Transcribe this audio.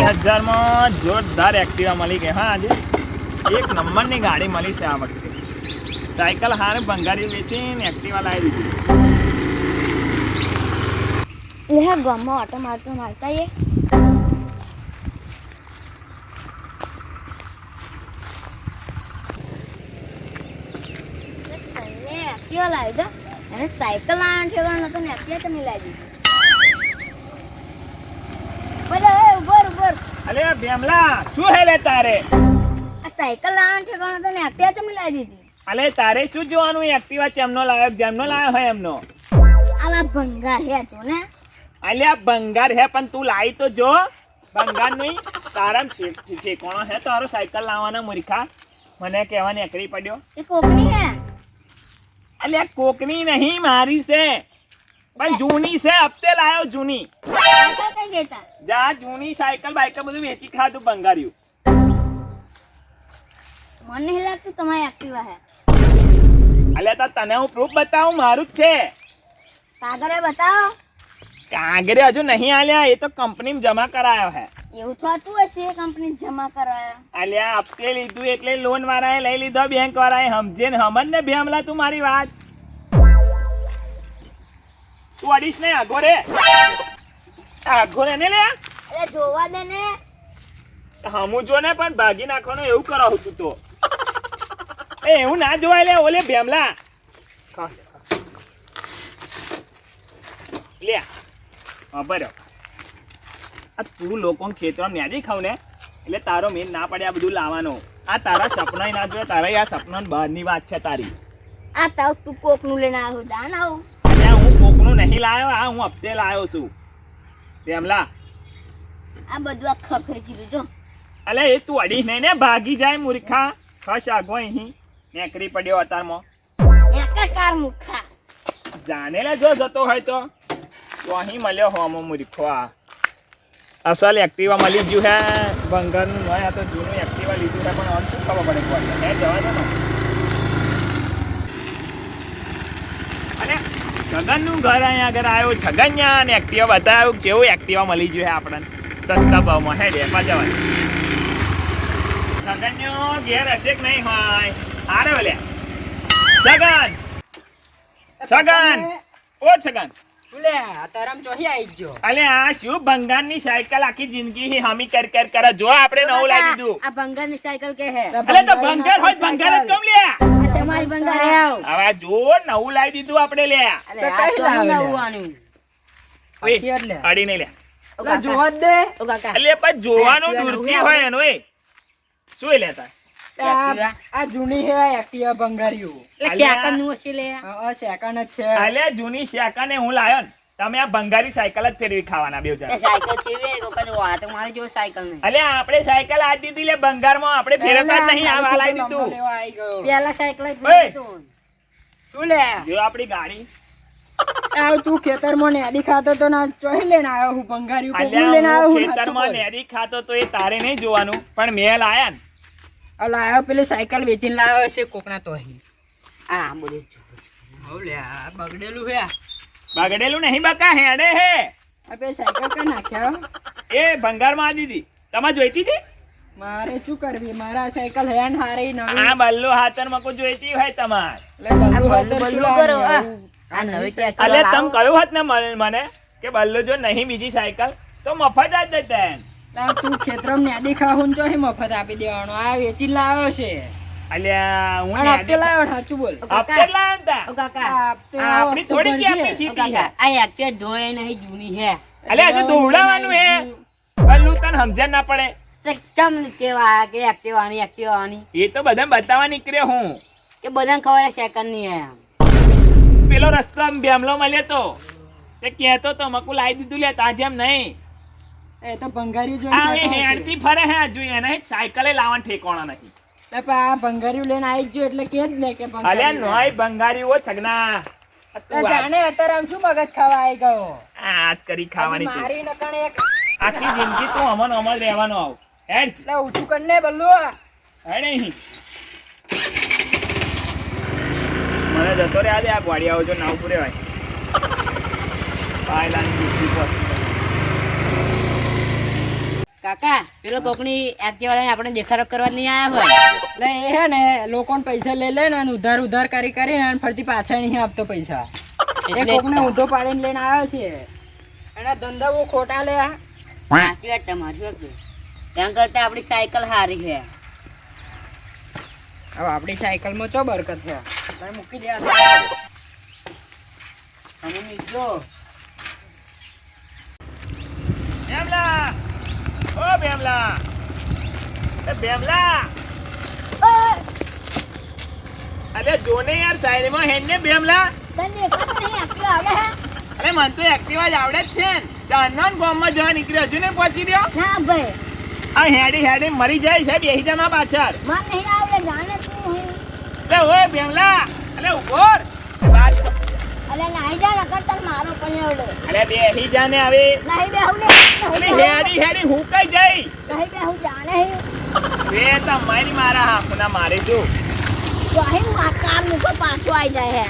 બજારમાં જોરદાર એક્ટિવા મળી ગઈ, હા, આજે એક નંબરની ગાડી મળી છે આ વખતે. સાયકલ હારે ભંગારી વેચીને એક્ટિવા લાવી દીધી. લે ગામમાં ઓટો મારતો મારતા એ એક્ટિવા લાવી દો. અને સાયકલ લાવવાનો ઠેકાણો નતો ને એક્ટિવા તમે લાવી દીધી બોલો એ ઉભર ઉભર અલે બેમલા શું હેલે તારે? આ સાયકલ લાવવાનું ઠેકાણું તને એક્ટિવા તમે લાવી દીધી. અલે તારે શું જોવાનું? એક્ટિવા ચેમનો લાવ્યો જેમનો લાવ્યો હોય એમનો. આવા ભંગાર હે જો ને. અલ્યા ભંગાર હે પણ તું લાવી તો જો. ભંગાર નહીં તારા છે કોણો હે તારો સાયકલ લાવવાના મૂર્ખા? મને કહેવા નીકળી પડ્યો. એ કોકની હે? અલ્યા કોકની નહીં મારી છે. પણ જૂની છે હપ્તે લાયો જૂની. સાયકલ કઈ ગેતા જા જૂની સાયકલ બાયકલ બધું વેચી ખાધું ભંગાર્યું મને નહીં લાગતું તમારી એક્ટિવા હે. અલ્યા તો તને હું પ્રૂફ બતાવું? મારું જ છે. કાગરે બતાવો. કાગરે હજુ નહીં આલ્યા એ તો કંપનીમાં જમા કરાયો હે. એવું થતું હશે કંપની જમા કરાયા. અલ્યા હપ્તે લીધું એટલે લોન વાળાએ લઈ લીધો બેંક વાળાએ સમજે ને સમજ ને ભેમલા તું મારી વાત. તું ને આગો રે આગો રે ને લે અરે જોવા દે ને. હમુ જો ને પણ ભાગી નાખવાનું એવું કરાવ તું તો. એ એવું ના જોવાય લે ઓલે ભેમલા. લે હા બરો આ તું લોકોને ખેતરમાં ન્યાજી ખાવ ને એટલે તારો મેન ના પડે આ બધું લાવવાનો. આ તારા સપના ના જોઈએ તારા આ સપના બહારની વાત છે તારી. આ તાવ તું કોકનું લઈને આવ્યો દાન આવું. હું નહીં લાવ્યો આ હું હપ્તે લાવ્યો છું. તેમલા. આ બધું આ ખખરી જો અલે એ તું અડી નહીં ને ભાગી જાય મૂર્ખા. ખસ આગો અહીં. નેકરી પડ્યો અતારમાં. એકાકાર મૂર્ખા. જાને લે જો જતો હોય તો. તો અહીં મળ્યો હોમો મૂર્ખો આ. અસલ એક્ટિવા મળી ગયું હે. ભંગારનું હોય આ તો જૂનું એક્ટિવા લીધું છે પણ શું ખબર પડે કોઈ હે જવા દે અને છગનનું ઘર અહીંયા આગળ આવ્યો. છગન્યા અને એક્ટિવા બતાવ્યું જેવું એક્ટિવા મળી ગયું છે આપણને. સસ્તા ભાવમાં. હે ડેપા જવાનું છગન્યો ઘેર હશે કે નહીં હોય હારે ભલે છગન! છગન! ઓ છગન! લે તારામ ચોહી આવી ગયો. અલે આ શું ભંગારની સાયકલ આખી જિંદગી હી હામી કર કર કરે જો આપણે નવું લાવી દીધું. આ ભંગારની સાયકલ કે હે? અલે તો ભંગાર હોય ભંગાર જ કમ લે? તમારી ભંગાર આવ. હવે જો નવું લાવી દીધું આપણે લે. તો કઈ તો લાવે લે? નવું આનું ઓય, સાચી વાત લે. અડી નહીં લે. ઓ લે કાકા, જોવા દે. ઓ પણ જોવાનું દૂરથી હોય એનું શું એ લેતા? આ આ જૂની હે એક્ટિવા ભંગાર્યું સેકન્ડનું હશે લે. હા સેકન્ડ જ છે. અલે જૂની શાકાને હું લાયો ને તમે આ ભંગારી સાયકલ જ ફેરવી ખાવાના બે તે સાયકલ કેવી હે? કોકા તો આ મારી જો સાયકલ નહીં. અલે આપણે સાયકલ આ દીધી લે ભંગારમાં આપણે ફેરવતા જ નહીં આ દીધું. લેવા પેલા સાયકલ જ શું લે? જો આપણી ગાડી. આવ તું ખેતરમાં નેડી ખાતો તો ના ચોહી લઈને આવ્યો હું આવ્યો હું ખેતરમાં નેરી ખાતો તો એ તારે નહીં જોવાનું પણ મેલ આયા ને. આ લાયો પેલી સાયકલ વેચીને લાવ્યો છે કોકના તો અહીં આ બધું બગડેલું હે. બગડેલું નહીં બકા હેડે હે. પેલી સાયકલ કઈ નાખ્યા એ ભંગારમાં દીધી. તમે જોઈતી હતી? મારે શું કરવી? મારા સાયકલ હેન હારી નવી. આ બલ્લો હાતર મકો જોઈતી હોય તમાર. એટલે બલ્લુ હાતર કરો, આ. નવી. સાયકલ અલે તમ કયો હોત ને મને મને કે બલ્લો જો નહીં બીજી સાયકલ તો મફત જ દેતા લા તું ખેતરમ ને દેખા હું જો મફત આપી દેવાનો. આ વેચી લાવ્યો છે. અલ્યા હું હપ્તે લાવ્યો સાચું બોલ. આપતે કાકા, તા. ઓ કાકા, આ હપ્તે આ લાવ્યો, આપણી થોડી કે આપણી સીટી હે. આ એક્ટિવા ધોય નહીં જૂની હે અલે આજે દોવડાવવાનું હે. બલ્લુ તને સમજણ ના પડે. તે ચમ કેવા કે એક્ટિવા આની એક્ટિવા આની એ તો બધા બતાવવા નીકળ્યો હું. કે બધાને ખબર સેકન્ડની હે પેલો રસ્તો આમ બેમલો મળ્યો તો. તે કહેતો તો મકુ લાવી દીધું લે તાજે એમ નહીં. એ તો ભંગારી જો આ એ હેડતી ફરે હે જોઈ એને સાયકલે લાવવાનું ઠેકોણા નહીં. આ ભંગારીયું લઈને આવી જો એટલે કે જ ને કે અલ્યા. નોય બંગારી ઓ છગના જાણે અત્યારે આમ શું મગજ ખાવા આવી ગયો? આજ કરી ખાવાની મારી નકણ એક આખી જિંદગી તું અમન અમર રહેવાનો આવ. હેડ. લે ઊંચું કર ને બલ્લુ હેડ નહીં. મને જતો રે આજે આ ગોળી આવજો જો ના ઉપર ભાઈ પાયલાની પર. કાકા પેલો કોકની એક્ટિવા લઈને આપણે દેખાડો કરવા નહીં આવ્યા હોય. એટલે એ હે ને લોકોને પૈસા લઈ લે ને ઉધાર ઉધાર કરી કરીને અને ફરતી પાછા નહીં આપતો પૈસા. એ કોકને ઊંધો પાડીને લઈને આવ્યો છે. એના ધંધા બહુ ખોટા લે. સાચી વાત તમારી ત્યાં કરતા આપણી સાયકલ સારી છે. હવે આપણી સાયકલમાં ચો બરકત છે? તમે મૂકી દે તમે મિત્રો બેમલા ઓ બેમલા એ બેમલા અરે જોને યાર સાઈડમાં હેન ને બેમલા તને દેખાતું નહીં એકલો આવડે અરે મને તો એક્ટિવા જ આવડે જ છે. ને ચાંદન ગામમાં જવા નીકળ્યો હજુ ને પહોંચી રહ્યો હા ભાઈ. આ હેડી હેડી મરી જાય છે બેસી માં પાછળ. મને નહીં આવડે જાણે તું હે ઓય બેમલા અલે ઊભો ર. વાત કર. અલે નાઈ જા નકર તને મારો પણ આવડે. અલે બેસી જાને હવે. નહીં બેહું ને અલે હેડી હેડી હું બેહું જાણે હે. વે તમારી મારા હાફના મારીશું તો આ કાર મૂકો પાછો આવી જાય હે.